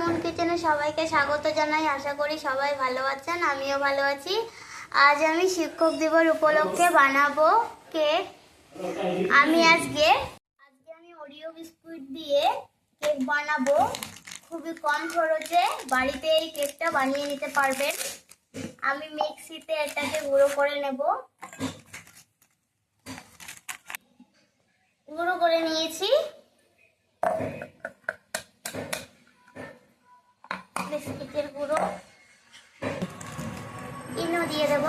মন কিচেনে সবাইকে স্বাগত জানাই। আশা করি সবাই ভালো আছেন, আমিও ভালো আছি। আজ আমি শিক্ষক দিবস উপলক্ষে বানাবো কেক। আমি আজকে আজকে আমি ওরিও বিস্কুট দিয়ে কেক বানাবো। খুবই কম খরচে বাড়িতে এই কেকটা বানিয়ে নিতে পারবেন। আমি মিক্সিতে এটাকে গুঁড়ো করে নেব। গুঁড়ো করে নিয়েছি। বিস্কিটের গুঁড়ো। ইনো দিয়ে দেব।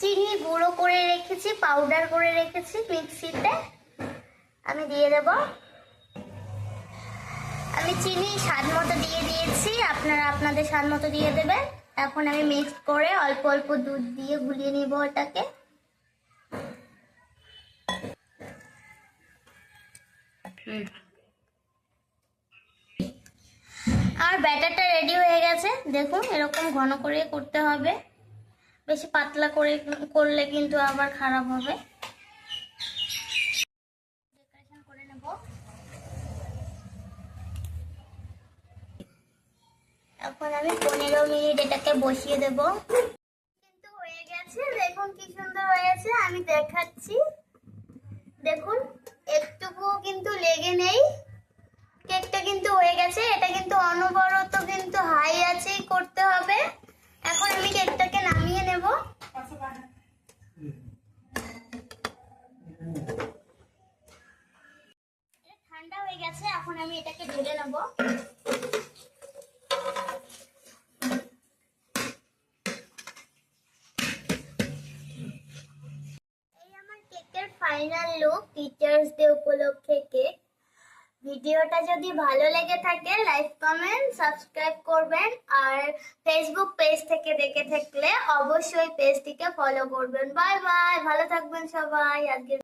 চিনি গুঁড়ো করে রেখেছি পাউডার করে রেখেছি মিক্সিতে। আমি দিয়ে দেব। আমি চিনি স্বাদ মতো দিয়ে দিয়েছি, আপনারা আপনাদের স্বাদ মতো দিয়ে দেবেন। এখন আমি মিক্স করে অল্প অল্প দুধ দিয়ে গুলিয়ে নিব ওটাকে। আর ব্যাটারটা রেডি হয়ে গেছে। দেখুন, এরকম ঘন করে করতে হবে। বেশি পাতলা করে করলে কিন্তু আবার খারাপ হবে। এখন আমি পনেরো মিনিট এটাকে বসিয়ে দেব। কিন্তু হয়ে গেছে, দেখুন কি সুন্দর হয়েছে, আমি দেখাচ্ছি। দেখুন একটুকু কিন্তু লেগে নেই। কেকটা কিন্তু হয়ে গেছে, এটা কিন্তু অনবরত হাই আছেই করতে হবে। এখন আমি কেকটাকে নামিয়ে নেব। ঠান্ডা হয়ে গেছে, এখন আমি এটাকে ঢেলে নেব। ফাইনাল লুক টিচার্স ডে উপলক্ষে কেক ভিডিওটা যদি ভালো লেগে থাকে লাইক কমেন্ট সাবস্ক্রাইব করবেন। আর ফেসবুক পেজ থেকে দেখে থাকলে অবশ্যই পেজটিকে ফলো করবেন। বাই বাই ভালো থাকবেন সবাই। আজকে